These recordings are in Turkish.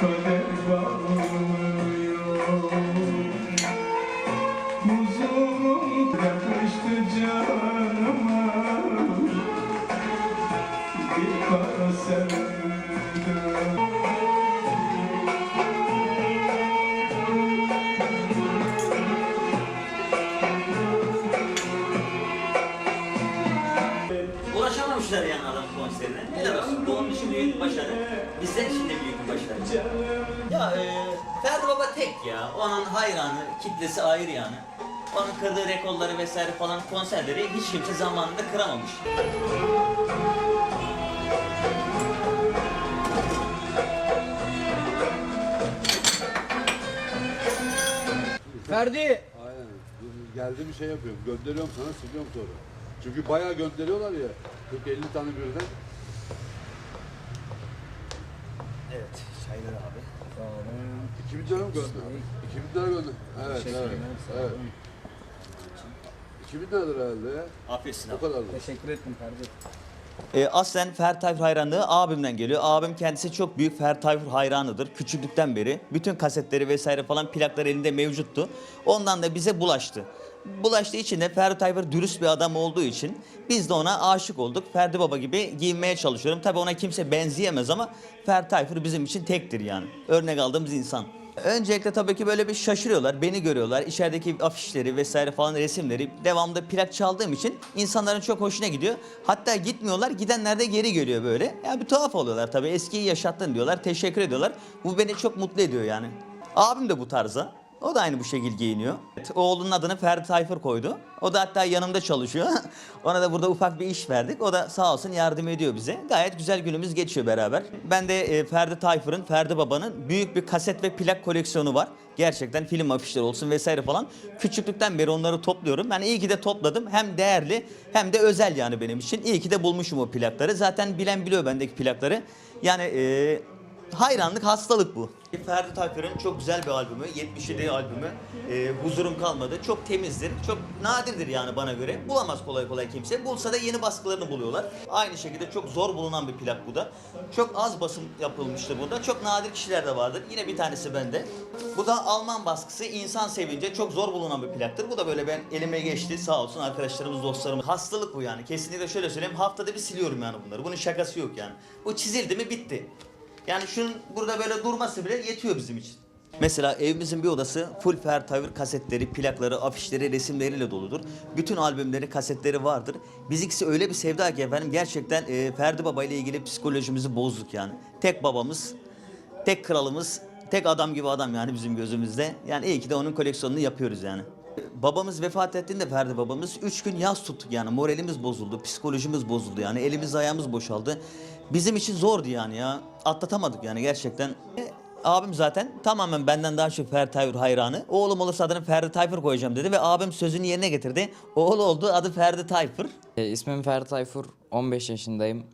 Söyle. İçin de büyük bir başarı. Ya e, Ferdi Baba tek ya. Onun hayranı, kitlesi ayrı yani. Onun kırdığı rekorları vesaire falan konserleri hiç kimse zamanında kıramamış. Ferdi. Aynen. Geldi bir şey yapıyorum. Gönderiyorum sana siliyorum sonra. Çünkü bayağı gönderiyorlar ya. 40-50 tane birden. Evet, çaylar abi. 2000 lira mı gönder? 2000 lira gönder. Evet, evet. evet. 2000 liradır herhalde ya. Afiyet O kadar. Teşekkür ettim Ferdi. E, aslen Ferdi Tayfur hayranlığı abimden geliyor. Abim kendisi çok büyük Ferdi Tayfur hayranıdır. Küçüklükten beri. Bütün kasetleri vesaire falan plaklar elinde mevcuttu. Ondan da bize bulaştı. Bulaştığı için de Ferdi Tayfur dürüst bir adam olduğu için biz de ona aşık olduk. Ferdi Baba gibi giyinmeye çalışıyorum. Tabii ona kimse benzeyemez ama Ferdi Tayfur bizim için tektir yani. Örnek aldığımız insan. Öncelikle tabii ki böyle bir şaşırıyorlar. Beni görüyorlar. İçerideki afişleri vesaire falan resimleri devamlı plak çaldığım için insanların çok hoşuna gidiyor. Hatta gitmiyorlar. Gidenler de geri geliyor böyle. Ya bir tuhaf oluyorlar tabii. Eskiyi yaşattın diyorlar. Teşekkür ediyorlar. Bu beni çok mutlu ediyor yani. Abim de bu tarza. O da aynı bu şekilde giyiniyor. Evet, Oğlunun adını Ferdi Tayfur koydu. O da hatta yanımda çalışıyor. Ona da burada ufak bir iş verdik. O da sağ olsun yardım ediyor bize. Gayet güzel günümüz geçiyor beraber. Ben de e, Ferdi Tayfur'un, Ferdi Baba'nın büyük bir kaset ve plak koleksiyonu var. Gerçekten film afişleri olsun vesaire falan. Küçüklükten beri onları topluyorum. Yani iyi ki de topladım. Hem değerli hem de özel yani benim için. İyi ki de bulmuşum o plakları. Zaten bilen biliyor bendeki plakları. Yani e, Hayranlık hastalık bu. Ferdi Tayfur'un çok güzel bir albümü, 77 albümü. Ee, huzurum kalmadı. Çok temizdir, çok nadirdir yani bana göre. Bulamaz kolay kolay kimse. Bulsa da yeni baskılarını buluyorlar. Aynı şekilde çok zor bulunan bir plak bu da. Çok az basım yapılmıştır bunda. Çok nadir kişiler de vardır. Yine bir tanesi bende. Bu da Alman baskısı. İnsan sevince çok zor bulunan bir plaktır. Bu da böyle ben elime geçti. Sağ olsun arkadaşlarımız, dostlarımız. Hastalık bu yani. Kesinlikle şöyle söyleyeyim. Haftada bir siliyorum yani bunları. Bunun şakası yok yani. Bu çizildi mi bitti. Yani şunun burada böyle durması bile yetiyor bizim için. Mesela evimizin bir odası full Ferdi Tayfur kasetleri, plakları, afişleri, resimleriyle doludur. Bütün albümleri, kasetleri vardır. Bizimkisi öyle bir sevda ki efendim gerçekten e, Ferdi Baba ile ilgili psikolojimizi bozduk yani. Tek babamız, tek kralımız, tek adam gibi adam yani bizim gözümüzde. Yani iyi ki de onun koleksiyonunu yapıyoruz yani. Babamız vefat ettiğinde Ferdi babamız üç gün yaz tuttuk yani moralimiz bozuldu, psikolojimiz bozuldu yani elimiz ayağımız boşaldı. Bizim için zordu yani ya atlatamadık yani gerçekten. E, Abim zaten tamamen benden daha çok Ferdi Tayfur hayranı. Oğlum olursa adını Ferdi Tayfur koyacağım dedi ve abim sözünü yerine getirdi. Oğlu oldu adı Ferdi Tayfur. E, ismim Ferdi Tayfur, 15 yaşındayım.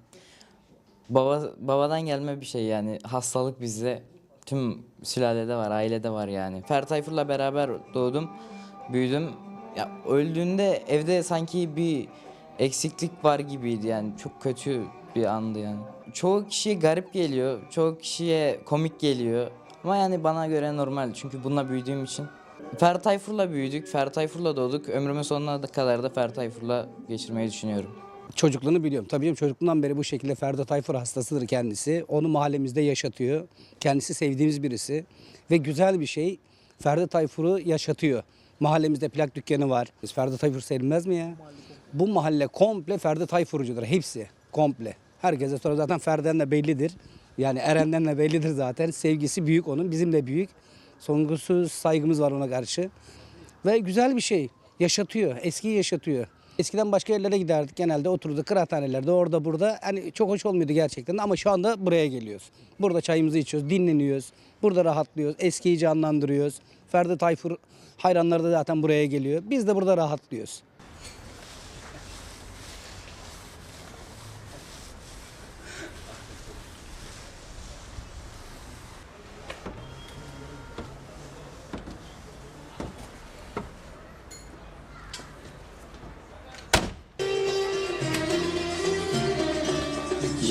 Baba babadan gelme bir şey yani hastalık bizde tüm sülalede var, ailede var yani. Ferdi Tayfur'la beraber doğdum, büyüdüm. Ya öldüğünde evde sanki bir eksiklik var gibiydi yani çok kötü bir andı yani. Çoğu kişiye garip geliyor, çoğu kişiye komik geliyor. Ama yani bana göre normal çünkü bununla büyüdüğüm için. Ferdi Tayfur'la büyüdük, Ferdi Tayfur'la doğduk. Ömrümün sonuna kadar da Ferdi Tayfur'la geçirmeyi düşünüyorum. Çocukluğunu biliyorum. Tabii canım çocukluğundan beri bu şekilde Ferdi Tayfur hastasıdır kendisi. Onu mahallemizde yaşatıyor. Kendisi sevdiğimiz birisi. Ve güzel bir şey Ferdi Tayfur'u yaşatıyor. Mahallemizde plak dükkanı var. Ferdi Tayfur sevilmez mi ya? Bu mahalle komple Ferdi Tayfurcudur. Hepsi komple. Herkese sonra zaten Ferdi'den de bellidir. Yani Eren'den de bellidir zaten. Sevgisi büyük onun. Bizim de büyük. Sonsuz saygımız var ona karşı. Ve güzel bir şey. Yaşatıyor. Eskiyi yaşatıyor. Eskiden başka yerlere giderdik genelde otururduk kıraathanelerde orada burada. Hani çok hoş olmuyordu gerçekten ama şu anda buraya geliyoruz. Burada çayımızı içiyoruz, dinleniyoruz. Burada rahatlıyoruz, eskiyi canlandırıyoruz. Ferdi Tayfur hayranları da zaten buraya geliyor. Biz de burada rahatlıyoruz.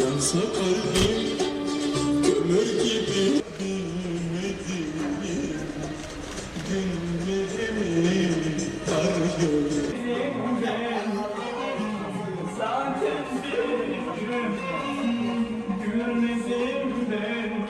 Yansa kalbim kömür gibi Gülmedi mi, gülmedi mi Dar yolu Zaten bir gülmedim ben